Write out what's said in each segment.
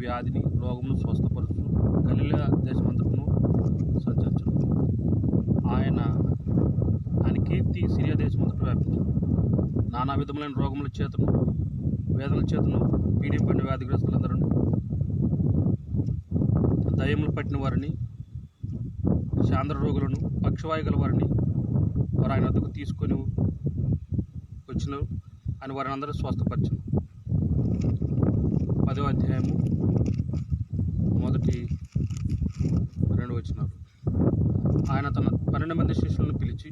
వ్యాధిని రోగమును స్వస్థపరచు గలిల దేశమంతటను సంచరించు ఆయన ఆయన కీర్తి సిరియా దేశమంతటా వ్యాపించారు నానా విధములైన రోగముల చేతను వేదనల చేతను పీడింపడిన వ్యాధిగ్రస్తులందరూ దయములు పట్టిన వారిని శాంద్ర రోగులను పక్షవాయు గల వారిని వారు ఆయన వద్దకు తీసుకొని వచ్చిన అని వారిని అందరూ స్వస్థపరచను. పదో అధ్యాయము మొదటి రెండు వచ్చినారు ఆయన తన పన్నెండు మంది శిష్యులను పిలిచి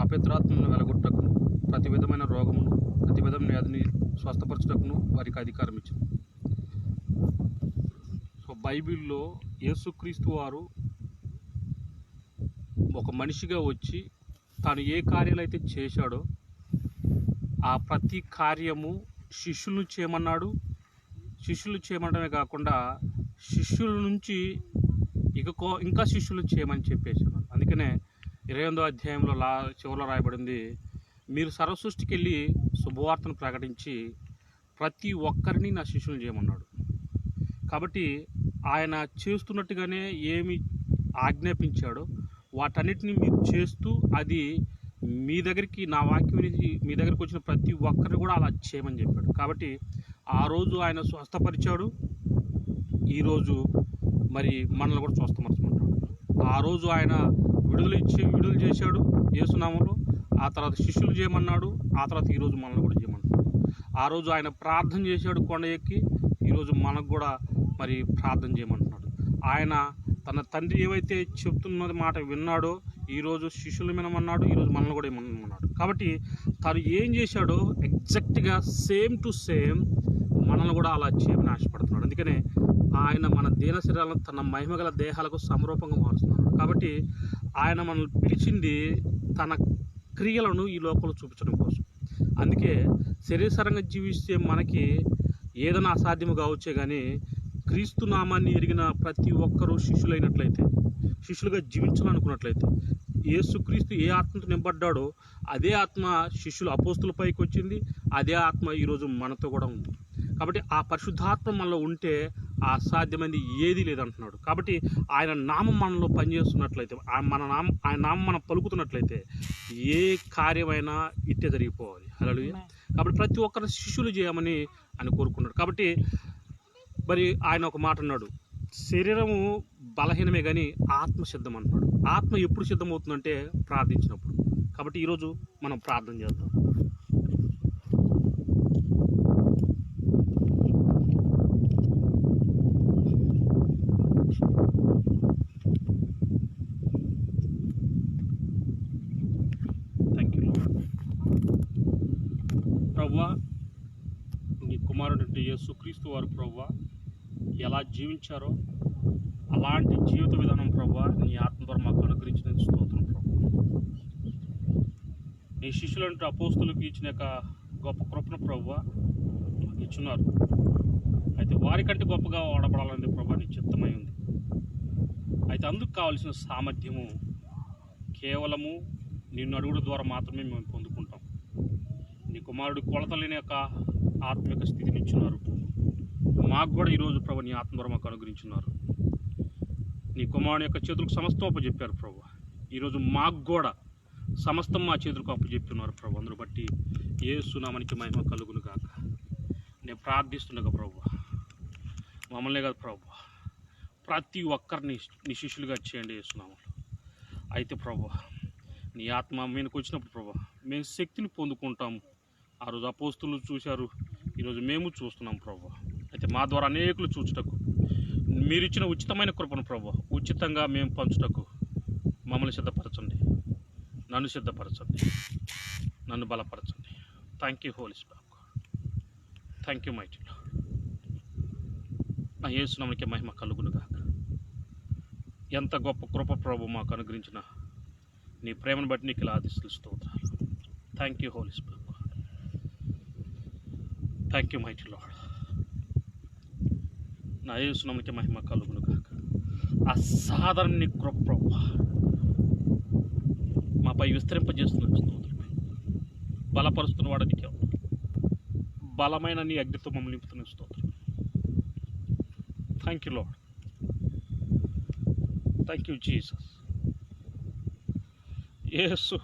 అపిత్రాత్మను వెలగొట్టకును. ప్రతి విధమైన రోగమును ప్రతి విధమైన వ్యాధిని స్వస్థపరచుటకును వారికి అధికారం ఇచ్చింది సో బైబిల్లో యేసుక్రీస్తు వారు ఒక మనిషిగా వచ్చి తాను ఏ కార్యాలు అయితే చేశాడో ఆ ప్రతి కార్యము శిష్యులను చేయమన్నాడు శిష్యులు చేయమంటమే కాకుండా శిష్యుల నుంచి ఇక కో- ఇంకా శిష్యులు చేయమని చెప్పేసాడు అందుకనే ఇరవై ఎనిమిదో అధ్యాయంలో లా చివరిలో రాయబడింది మీరు సర్వసృష్టికి వెళ్ళి శుభవార్తను ప్రకటించి ప్రతి ఒక్కరిని నా శిష్యులు చేయమన్నాడు. కాబట్టి ఆయన చేస్తున్నట్టుగానే ఏమి ఆజ్ఞాపించాడో వాటన్నిటిని మీరు చేస్తూ అది మీ దగ్గరికి నా వాక్యం మీ దగ్గరికి వచ్చిన ప్రతి ఒక్కరిని కూడా అలా చేయమని చెప్పాడు. కాబట్టి ఆ రోజు ఆయన స్వస్థపరిచాడు. ఈరోజు మరి మనల్ని కూడా స్వస్థపరచమంటాడు. ఆ రోజు ఆయన విడుదల ఇచ్చి విడుదల చేశాడు యేసునామంలో. ఆ తర్వాత శిష్యులు చేయమన్నాడు. ఆ తర్వాత ఈరోజు మనల్ని కూడా చేయమన్నాడు ఆ రోజు ఆయన ప్రార్థన చేశాడు కొండ ఎక్కి. ఈరోజు మనకు కూడా మరి ప్రార్థన చేయమంటున్నాడు. ఆయన తన తండ్రి ఏవైతే చెప్తున్నది మాట విన్నాడో ఈరోజు శిష్యులు వినమన్నాడు ఈరోజు మనల్ని కూడా ఏమన్నాడు. కాబట్టి తను ఏం చేశాడో ఎగ్జాక్ట్గా సేమ్ టు సేమ్ మనల్ని కూడా అలా చేయమని ఆశపడుతున్నాడు. అందుకనే ఆయన మన దీన శరీరాలను తన మహిమగల దేహాలకు సమరూపంగా మారుస్తున్నాడు. కాబట్టి ఆయన మనల్ని పిలిచింది తన క్రియలను ఈ లోపల చూపించడం కోసం. అందుకే శరీరసరంగా జీవిస్తే మనకి ఏదైనా అసాధ్యము కావచ్చే కానీ క్రీస్తు నామాన్ని ఎరిగిన ప్రతి ఒక్కరూ శిష్యులైనట్లయితే శిష్యులుగా జీవించాలనుకున్నట్లయితే యేసుక్రీస్తు ఏ ఆత్మతో నింపడ్డాడో అదే ఆత్మ శిష్యులు అపోస్తుల పైకి వచ్చింది అదే ఆత్మ ఈరోజు మనతో కూడా ఉంది. కాబట్టి ఆ పరిశుద్ధాత్మ మనలో ఉంటే ఆ అసాధ్యమైనది ఏదీ లేదంటున్నాడు. కాబట్టి ఆయన నామం మనలో పనిచేస్తున్నట్లయితే మన నామం ఆయన నామం మనం పలుకుతున్నట్లయితే ఏ కార్యమైనా ఇట్టే జరిగిపోవాలి. హల్లెలూయా. కాబట్టి ప్రతి ఒక్కరిని శిష్యులు చేయమని ఆయన కోరుకున్నాడు. కాబట్టి మరి ఆయన ఒక మాట అన్నాడు శరీరము బలహీనమే కానీ ఆత్మ సిద్ధం అంటున్నాడు ఆత్మ ఎప్పుడు సిద్ధమవుతుందంటే ప్రార్థించినప్పుడు. కాబట్టి ఈరోజు మనం ప్రార్థన చేద్దాం. ప్రవ్వా నీ కుమారుడు యేసుక్రీస్తు వారు ప్రవ్వా ఎలా జీవించారో అలాంటి జీవిత విధానం ప్రవ్వా నీ ఆత్మ ద్వారా మాకు అనుగ్రహించిన స్తోత్రం ప్రభు నీ శిష్యులంటే అపోస్తులకు ఇచ్చిన యొక్క గొప్ప కృపను ప్రవ్వా మాకు ఇచ్చున్నారు. అయితే వారికంటే గొప్పగా వాడబడాలని ప్రభా నీ చిత్తమై ఉంది. అయితే అందుకు కావలసిన సామర్థ్యము కేవలము నిన్ను అడుగుడు ద్వారా మాత్రమే మేము పొందుకుంటాం నీ కుమారుడు కొలతలేని యొక్క ఆత్మిక స్థితిని ఇచ్చున్నారు. మాకు కూడా ఈరోజు ప్రభు నీ ఆత్మభరం మాకు అనుగ్రహించున్నారు. నీ కుమారుని యొక్క చేతులకు సమస్తం అప్పచెప్పారు ప్రభు. ఈరోజు మాకు కూడా సమస్తం మా చేతులకు అప్పచెప్తున్నారు ప్రభు. అందును బట్టి ఏ సునామానికి మహిమ కలుగును కాక నేను ప్రార్థిస్తుండగా ప్రభు మమ్మల్ని కాదు ప్రభు ప్రతి ఒక్కరిని నీ శిష్యులుగా చేయండి వేస్తున్నాము అయితే ప్రభు నీ ఆత్మ మీదకి వచ్చినప్పుడు ప్రభు మేము శక్తిని పొందుకుంటాము. ఆ రోజు అపోస్తులు చూశారు. ఈరోజు మేము చూస్తున్నాం ప్రభు. అయితే మా ద్వారా అనేకులు చూచుటకు మీరు ఇచ్చిన ఉచితమైన కృపను ప్రభు ఉచితంగా మేము పంచుటకు మమ్మల్ని సిద్ధపరచండి. నన్ను సిద్ధపరచండి. నన్ను బలపరచండి. థ్యాంక్ యూ హోలీస్ బాబు థ్యాంక్ యూ మైటీ నా యేసునామనికి మహిమ కలుగును కాక ఎంత గొప్ప కృప ప్రభు మాకు అనుగ్రహించిన నీ ప్రేమను బట్టి నీకు ఇలా ఆదిస్తులు స్తోత్రాలు. థ్యాంక్ యూ హోలీస్ బాబు థ్యాంక్ యూ మైటీ లాడ్ నా యేసునామకి మహిమ కలుగును కాక అసాధారణ నీ కృప మాపై విస్తరింపజేస్తున్నాడు స్తోత్రం బలపరుస్తున్న వాడు నీకే బలమైన నీ అగ్నితో మమ్మల్ని నింపుతున్న స్తోత్రం thank you lord thank you Jesus యేసు.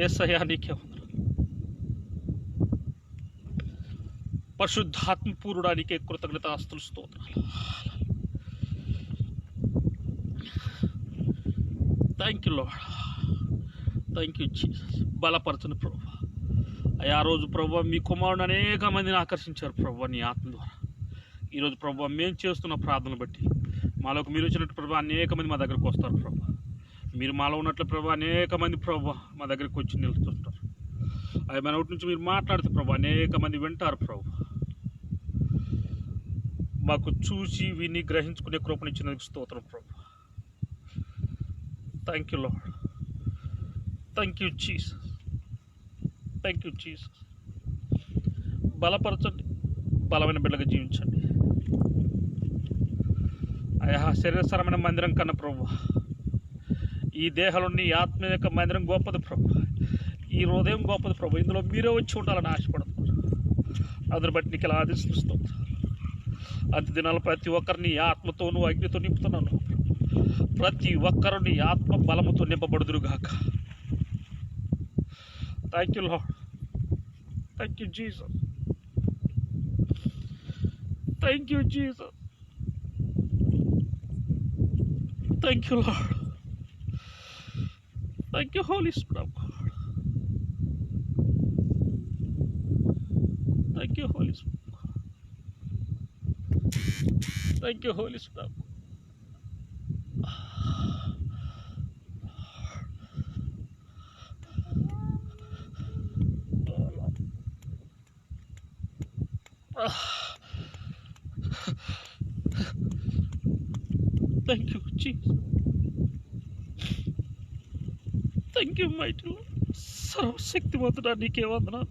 ఏసయ్యా నీకే వందనాలు పరిశుద్ధాత్మ కృతజ్ఞత ఆస్తులు స్తోత్రాలు. Thank you lord thank you బలపరచను బలపరచని ప్రభు. అయ్యా ఆ రోజు ప్రభు మీ కుమారుడు అనేక మందిని ఆకర్షించారు ప్రభు నీ ఆత్మ ద్వారా. ఈరోజు ప్రభు మేము చేస్తున్న ప్రార్థన బట్టి మాలోకి మీరు వచ్చినట్టు ప్రభు అనేక మంది మా దగ్గరకు వస్తారు ప్రభు. మీరు మాలో ఉన్నట్లు ప్రభు అనేక మంది ప్రభు మా దగ్గరికి వచ్చి నిలుస్తుంటారు అవి మన ఒకటి నుంచి మీరు మాట్లాడితే ప్రభు అనేక మంది వింటారు ప్రభు. మాకు చూసి విని గ్రహించుకునే కృపనిచ్చినందుకు స్తోత్రం ప్రభు. Thank you lord thank you Jesus thank you Jesus బలపరచండి. బలమైన బిడ్డగా జీవించండి. అయా శరీరసరమైన మందిరం కన్నా ప్రభు. ఈ దేహంలో నీ ఆత్మ యొక్క మందిరం గొప్పది ప్రభు. ఈ హృదయం గొప్పది ప్రభు. ఇందులో మీరే వచ్చి ఉండాలని ఆశపడుతున్నారు. అందుని బట్టి నీకు ఇలా ఆదేశిస్తాం అతి దినాలు ప్రతి ఒక్కరిని ఆత్మతోనూ అగ్నితో నింపుతున్నాను. ప్రతి ఒక్కరు నీ ఆత్మ బలముతో నింపబడుదురుగాక. Thank you lord thank you Jesus thank you Jesus thank you lord thank you holy స్ప్రభు thank you holy spirit thank you holy spirit thank you Jesus thank you mighty సర్వశక్తివంతుడా నీకే వందనాలు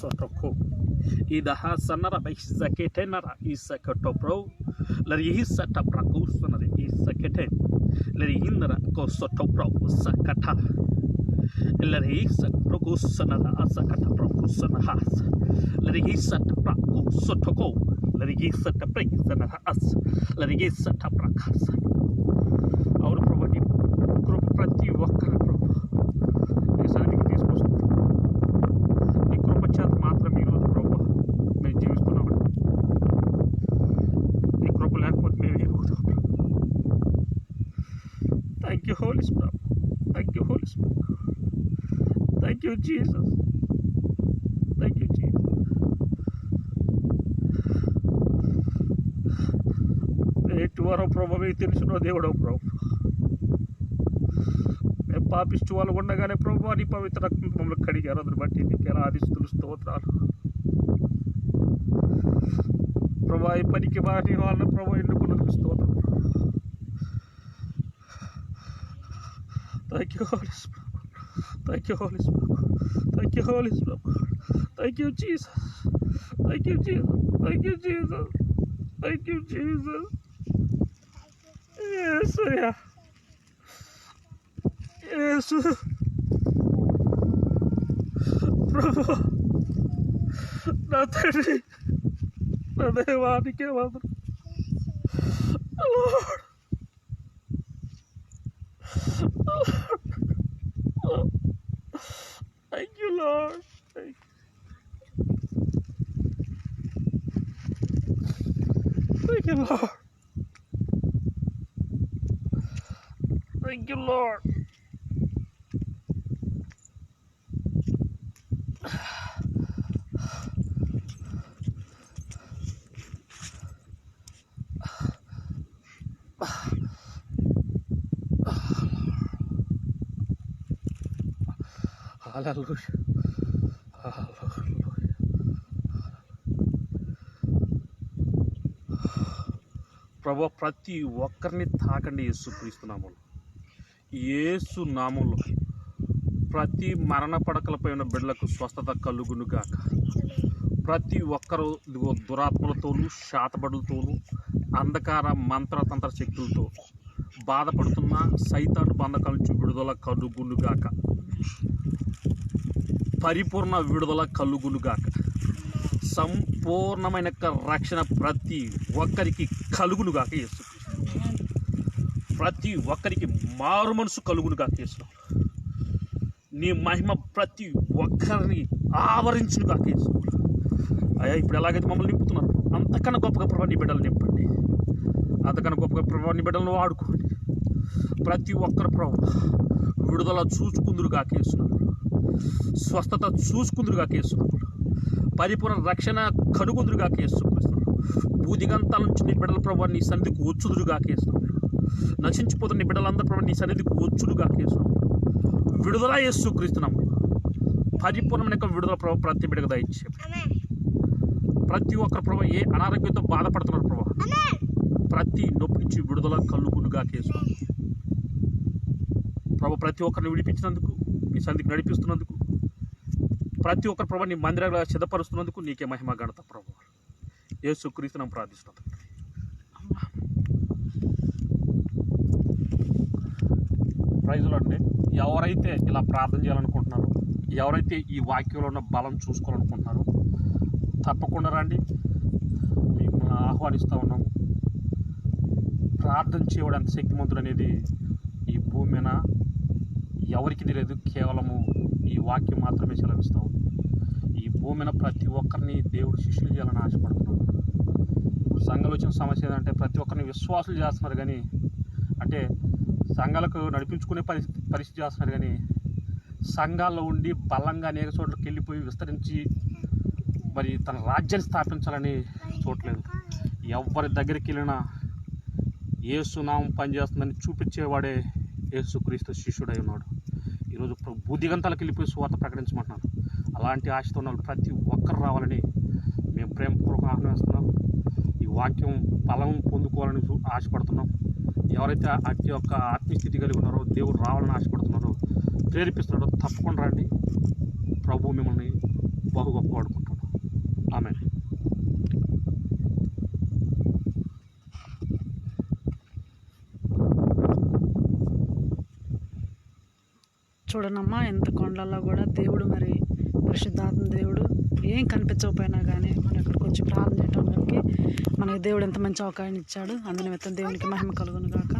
soto kow idahaa sanara baysakitenara isakotobrow laryihisatabra kousanara isaketen laryihinara kosotobrow sakata laryihisakro kousanara asakatabro kusanahas laryihisatabra kousotokow laryihisatabray sanahas laryihisatabrakasa ಅವ್ರ ಪ್ರತಿ ಒಕ್ಕರ thank you Jesus thank you Jesus ఎటువారో ప్రభు మీకు తెలిసిన దేవుడో ప్రభు. మేము పాపిస్తూ వాళ్ళు ఉండగానే ప్రభు అని పవిత్ర మమ్మల్ని కడిగారు అందుని బట్టి నీకు ఎలా ఆదిస్తులు స్తోత్రాలు. ప్రభా ఈ పనికి మారి వాళ్ళని ప్రభు ఎన్నుకున్నందుకు స్తోత్రం. Thank you Holy thank you holy thank you holy thank you Jesus thank you Jesus thank you Jesus thank you Jesus ఏసయ్యా యేసు ప్రభు నా తండ్రి నా దేవానికే వందనం Lord. Lord. Thank you, Lord. Thank you. Thank you, Lord. Thank you, Lord. Hallelujah. Hallelujah. ప్రభు ప్రతి ఒక్కరిని తాకండి యేసు క్రీస్తునామంలో యేసు నామంలో ప్రతి మరణ పడకలపై ఉన్న బిడ్డలకు స్వస్థత కలుగునుగాక ప్రతి ఒక్కరు దురాత్మలతోనూ శాతబడులతోనూ అంధకార మంత్రతంత్ర శక్తులతో బాధపడుతున్న సైతాను బంధకాల నుంచి విడుదల కలుగునుగాక గాక పరిపూర్ణ విడుదల కలుగునుగాక. సంపూర్ణమైన రక్షణ ప్రతి ఒక్కరికి కలుగునుగాక యేసు. ప్రతి ఒక్కరికి మారు మనసు కలుగునుగాక యేసు. నీ మహిమ ప్రతి ఒక్కరిని ఆవరించును గాక యేసు. అయ్యా ఇప్పుడు ఎలాగైతే మమ్మల్ని నింపుతున్నారు? అంతకన్నా గొప్పగా ప్రభావ నీ బిడ్డలు నింపండి. అంతకన్నా గొప్పగా ప్రభావ నీ బిడ్డలను వాడుకోండి. ప్రతి ఒక్కరు ప్రభు విడుదల చూసుకుందురు గాకేస్తున్నారు స్వస్థత చూసుకుందురుగా కేస్తున్నారు పరిపూర్ణ రక్షణ కనుగొందురుగా కేస్తున్నారు భూదిగంతాల నుంచి నీ బిడ్డల ప్రభావ నీ సన్నిధికి వచ్చుదురుగా కేస్తున్నారు నశించిపోతున్న నీ బిడ్డలందరూ ప్రభావ నీ సన్నిధికి వచ్చుడుగా కేస్తున్నారు విడుదల చేస్తూ క్రీస్తున్నాము పరిపూర్ణమైన యొక్క విడుదల ప్రభావ ప్రతి బిడ్డకు దయచే ప్రతి ఒక్కరు ప్రభావ ఏ అనారోగ్యంతో బాధపడుతున్నారు ప్రభావ ప్రతి నొప్పి నుంచి విడుదల కలుగునుగా కేసు ప్రభు ప్రతి ఒక్కరిని విడిపించినందుకు మీ సంధికి నడిపిస్తున్నందుకు ప్రతి ఒక్కరు ప్రభు నీ మందిరాలు సిద్ధపరుస్తున్నందుకు నీకే మహిమ గణత ప్రభు. యేసు క్రీస్తునం ప్రార్థిస్తున్నాం ప్రైజులు ఎవరైతే ఇలా ప్రార్థన చేయాలనుకుంటున్నారో ఎవరైతే ఈ వాక్యంలో ఉన్న బలం చూసుకోవాలనుకుంటున్నారో తప్పకుండా రండి. మీకు ఆహ్వానిస్తూ ఉన్నాము ప్రార్థన చేయడం ఎంత శక్తిమంతుడు అనేది ఈ భూమి మీద ఎవరికి తెలియదు కేవలము ఈ వాక్యం మాత్రమే సెలవిస్తూ ఉంది. ఈ భూమిన ప్రతి ఒక్కరిని దేవుడు శిష్యులు చేయాలని ఆశపడుతున్నాడు. సంఘాలు వచ్చిన సమస్య ఏంటంటే ప్రతి ఒక్కరిని విశ్వాసులు చేస్తున్నారు కానీ అంటే సంఘాలకు నడిపించుకునే పరిస్థితి పరిస్థితి చేస్తున్నారు కానీ సంఘాల్లో ఉండి బలంగా అనేక చోట్లకి వెళ్ళిపోయి విస్తరించి మరి తన రాజ్యాన్ని స్థాపించాలని చూడలేదు ఎవరి దగ్గరికి వెళ్ళినా ఏసునామం పనిచేస్తుందని చూపించేవాడే యేసుక్రీస్తు శిష్యుడై ఉన్నాడు. ఈరోజు ప్ర- బుద్ధిగంతాలకు వెళ్ళిపోయి సువార్త ప్రకటించమంటున్నారు. అలాంటి ఆశతో ఉన్న ప్రతి ఒక్కరు రావాలని మేము ప్రేమపూర్వకంగా ఆహ్వానిస్తున్నాం ఈ వాక్యం ఫలం పొందుకోవాలని చూ- ఆశపడుతున్నాం. ఎవరైతే అతి యొక్క ఆత్మీయస్థితి కలిగి ఉన్నారో దేవుడు రావాలని ఆశపడుతున్నారో ప్రేరేపిస్తున్నాడో తప్పకుండా రండి. ప్రభు మిమ్మల్ని బహు గొప్ప వాడుకుంటాడు ఆమె చూడనమ్మా ఎంత కొండల్లో కూడా దేవుడు మరి పరిశుద్ధాత్మ దేవుడు ఏం కనిపించకపోయినా కానీ మనం ఇక్కడికి వచ్చి ప్రార్థన చేయడానికి మనకి దేవుడు ఎంత మంచి అవకాశం ఇచ్చాడు. అందునిమిత్తం దేవునికి మహిమ కలుగును గాక.